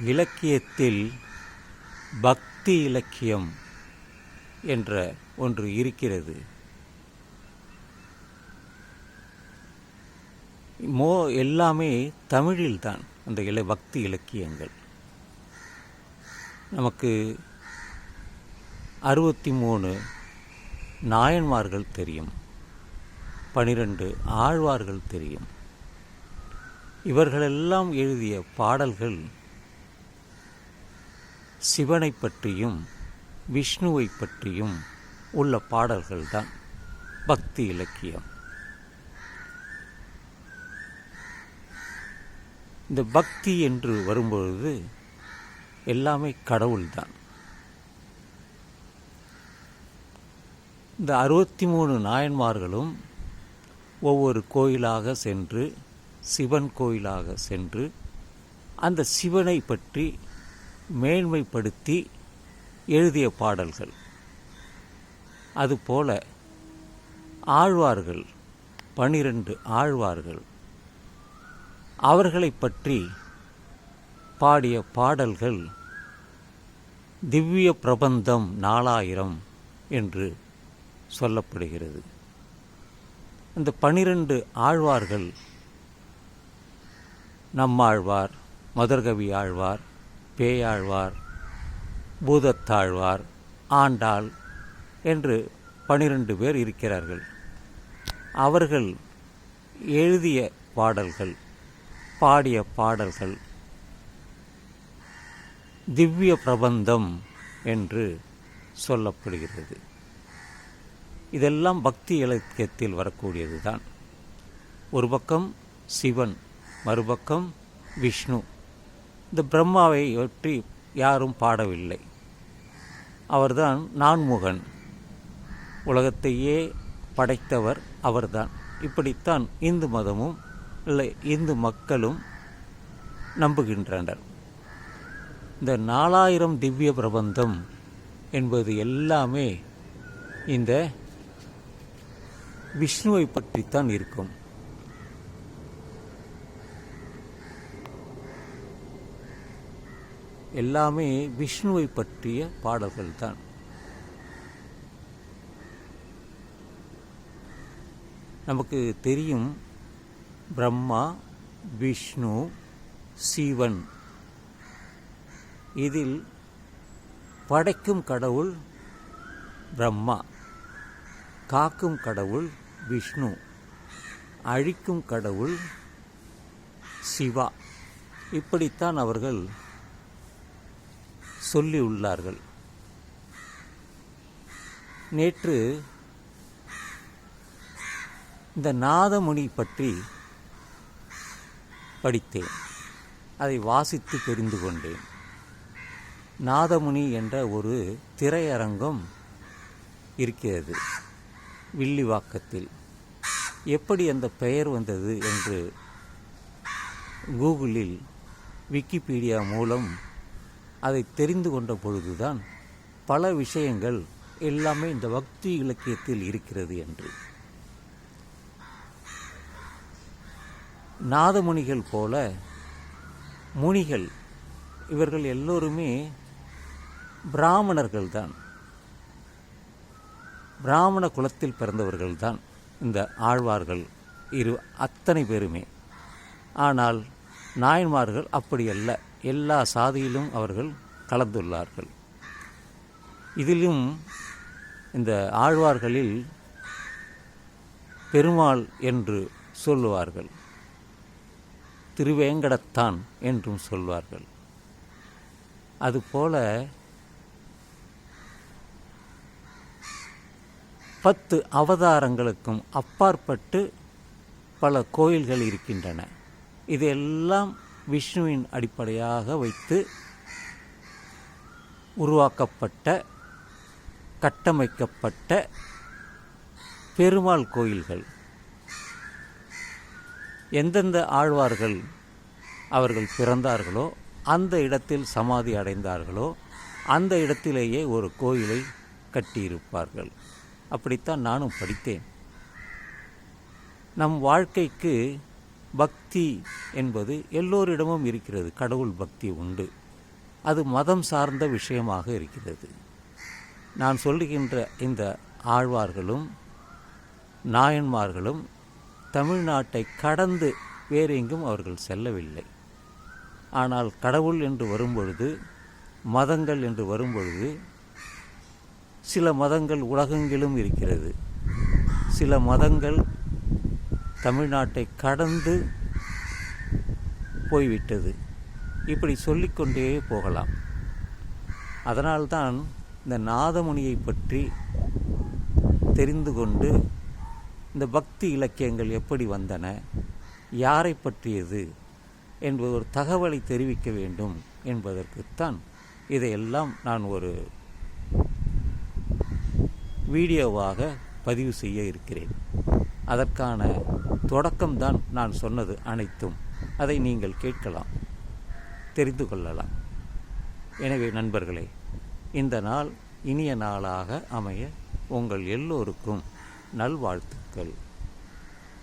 இலக்கியத்தில் பக்தி இலக்கியம் என்ற ஒன்று இருக்கிறது. மோ எல்லாமே தமிழில்தான் அந்த இல பக்தி இலக்கியங்கள். நமக்கு அறுபத்தி மூணு நாயன்மார்கள் தெரியும். பனிரெண்டு ஆழ்வார்கள் தெரியும். இவர்களெல்லாம் எழுதிய பாடல்கள் சிவனை பற்றியும் விஷ்ணுவை பற்றியும் உள்ள பாடல்கள்தான் பக்தி இலக்கியம். இந்த பக்தி என்று வரும்பொழுது எல்லாமே கடவுள்தான். இந்த அறுபத்தி மூணு நாயன்மார்களும் ஒவ்வொரு கோயிலாக சென்று சிவன் கோயிலாக சென்று அந்த சிவனை பற்றி மேன்மைப்படுத்தி எழுதிய பாடல்கள். அதுபோல ஆழ்வார்கள் பனிரெண்டு ஆழ்வார்கள் அவர்களை பற்றி பாடிய பாடல்கள் திவ்ய பிரபந்தம் நாலாயிரம் என்று சொல்லப்படுகிறது. இந்த பனிரெண்டு ஆழ்வார்கள் நம்மாழ்வார் மதுர்கவி ஆழ்வார் பேயாழ்வார் பூதத்தாழ்வார் ஆண்டாள் என்று பனிரெண்டு பேர் இருக்கிறார்கள். அவர்கள் எழுதிய பாடல்கள் பாடிய பாடல்கள் திவ்ய பிரபந்தம் என்று சொல்லப்படுகிறது. இதெல்லாம் பக்தி இலக்கியத்தில் வரக்கூடியது தான் ஒரு பக்கம் சிவன் மறுபக்கம் விஷ்ணு. இந்த பிரம்மாவை பற்றி யாரும் பாடவில்லை. அவர்தான் நான்முகன். உலகத்தையே படைத்தவர் அவர்தான். இப்படித்தான் இந்து மதமும் இல்லை இந்து மக்களும் நம்புகின்றனர். இந்த நாலாயிரம் திவ்ய பிரபந்தம் என்பது எல்லாமே இந்த விஷ்ணுவை பற்றித்தான் இருக்கும். எல்லாமே விஷ்ணுவை பற்றிய பாடல்கள் தான் நமக்கு தெரியும் பிரம்மா விஷ்ணு சிவன். இதில் படைக்கும் கடவுள் பிரம்மா காக்கும் கடவுள் விஷ்ணு அழிக்கும் கடவுள் சிவா. இப்படித்தான் அவர்கள் சொல்லியுள்ளார்கள் நேற்று இந்த நாதமுனி பற்றி படித்தேன். அதை வாசித்து தெரிந்து கொண்டேன். நாதமுனி என்ற ஒரு திரையரங்கம் இருக்கிறது வில்லிவாக்கத்தில். எப்படி அந்த பெயர் வந்தது என்று கூகுளில் விக்கிபீடியா மூலம் அதை தெரிந்து கொண்ட பொழுதுதான் பல விஷயங்கள் எல்லாமே இந்த பக்தி இலக்கியத்தில் இருக்கிறது என்று. நாதமுனிகள் போல முனிகள் இவர்கள் எல்லோருமே பிராமணர்கள்தான். பிராமண குலத்தில் பிறந்தவர்கள்தான் இந்த ஆழ்வார்கள் இரு அத்தனை பேருமே. ஆனால் நாயன்மார்கள் அப்படி அல்ல. எல்லா சாதியிலும் அவர்கள் கலந்துள்ளார்கள். இதிலும் இந்த ஆழ்வார்களில் பெருமாள் என்று சொல்லுவார்கள். திருவேங்கடத்தான் என்றும் சொல்வார்கள். அதுபோல பத்து அவதாரங்களுக்கும் அப்பாற்பட்டு பல கோயில்கள் இருக்கின்றன. இதெல்லாம் விஷ்ணுவின் அடிப்படையாக வைத்து உருவாக்கப்பட்ட கட்டமைக்கப்பட்ட பெருமாள் கோயில்கள். எந்தெந்த ஆழ்வார்கள் அவர்கள் பிறந்தார்களோ அந்த இடத்தில் சமாதி அடைந்தார்களோ அந்த இடத்திலேயே ஒரு கோயிலை கட்டியிருப்பார்கள். அப்படித்தான் நானும் படித்தேன். நம் வாழ்க்கைக்கு பக்தி என்பது எல்லோரிடமும் இருக்கிறது. கடவுள் பக்தி உண்டு. அது மதம் சார்ந்த விஷயமாக இருக்கிறது. நான் சொல்லுகின்ற இந்த ஆழ்வார்களும் நாயன்மார்களும் தமிழ்நாட்டை கடந்து வேறு எங்கும் அவர்கள் செல்லவில்லை. ஆனால் கடவுள் என்று வரும்பொழுது மதங்கள் என்று வரும்பொழுது சில மதங்கள் உலகெங்கிலும் இருக்கிறது. சில மதங்கள் தமிழ்நாட்டை கடந்து போய்விட்டது. இப்படி சொல்லிக்கொண்டே போகலாம். அதனால்தான் இந்த நாதமுனியை பற்றி தெரிந்து கொண்டு இந்த பக்தி இலக்கியங்கள் எப்படி வந்தன யாரை பற்றியது என்பது ஒரு தகவலை தெரிவிக்க வேண்டும் என்பதற்குத்தான் இதையெல்லாம் நான் ஒரு வீடியோவாக பதிவு செய்ய இருக்கிறேன். அதற்கான தொடக்கம்தான் நான் சொன்னது அனைத்தும். அதை நீங்கள் கேட்கலாம். தெரிந்து கொள்ளலாம். எனவே நண்பர்களே இந்த நாள் இனிய நாளாக அமைய உங்கள் எல்லோருக்கும் நல்வாழ்த்துக்கள்.